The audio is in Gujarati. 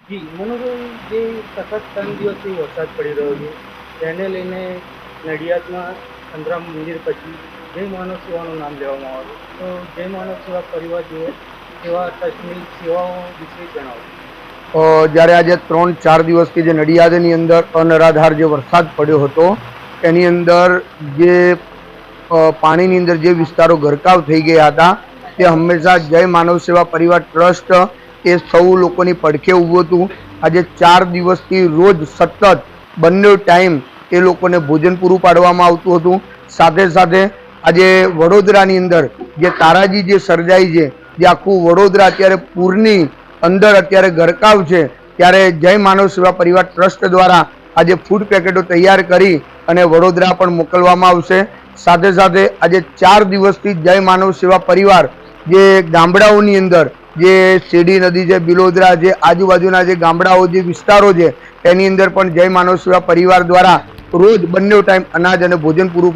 જી મનોભાઈ જે સતત ત્રણ દિવસથી વરસાદ પડી રહ્યો છે, તેને લઈને નડિયાદમાં સંતરામ મંદિર પછી જય માનવ સેવાનું નામ લેવામાં આવ્યું તો જય માનવ સેવા પરિવાર જુઓ એવા ટ્રસ્ટની સેવાઓ વિશે જણાવો. જ્યારે આજે ત્રણ ચાર દિવસથી જે નડિયાદની અંદર અનરાધાર જે વરસાદ પડ્યો હતો, એની અંદર જે પાણીની અંદર જે વિસ્તારો ગરકાવ થઈ ગયા હતા તે હંમેશા જય માનવ સેવા પરિવાર ટ્રસ્ટ એ સૌ લોકોની પડખે ઊભું હતું. આજે ચાર દિવસથી રોજ સતત બંને ટાઈમ એ લોકોને ભોજન પૂરું પાડવામાં આવતું હતું. સાથે સાથે આજે વડોદરાની અંદર જે તારાજી જે સર્જાઈ છે, જે આખું વડોદરા અત્યારે પૂરની અંદર અત્યારે ગરકાવ છે, ત્યારે જય માનવ સેવા પરિવાર ટ્રસ્ટ દ્વારા આજે ફૂડ પેકેટો તૈયાર કરી અને વડોદરા પણ મોકલવામાં આવશે. સાથે સાથે આજે ચાર દિવસથી જય માનવ સેવા પરિવાર જે ગામડાઓની અંદર જે શેરડી નદી છે, બિલોદરા છે આજુબાજુના જે ગામડાઓ, જે વિસ્તારો છે, તેની અંદર પણ જય માનવ સેવા પરિવાર દ્વારા રોજ બંને ટાઈમ અનાજ અને ભોજન પૂરું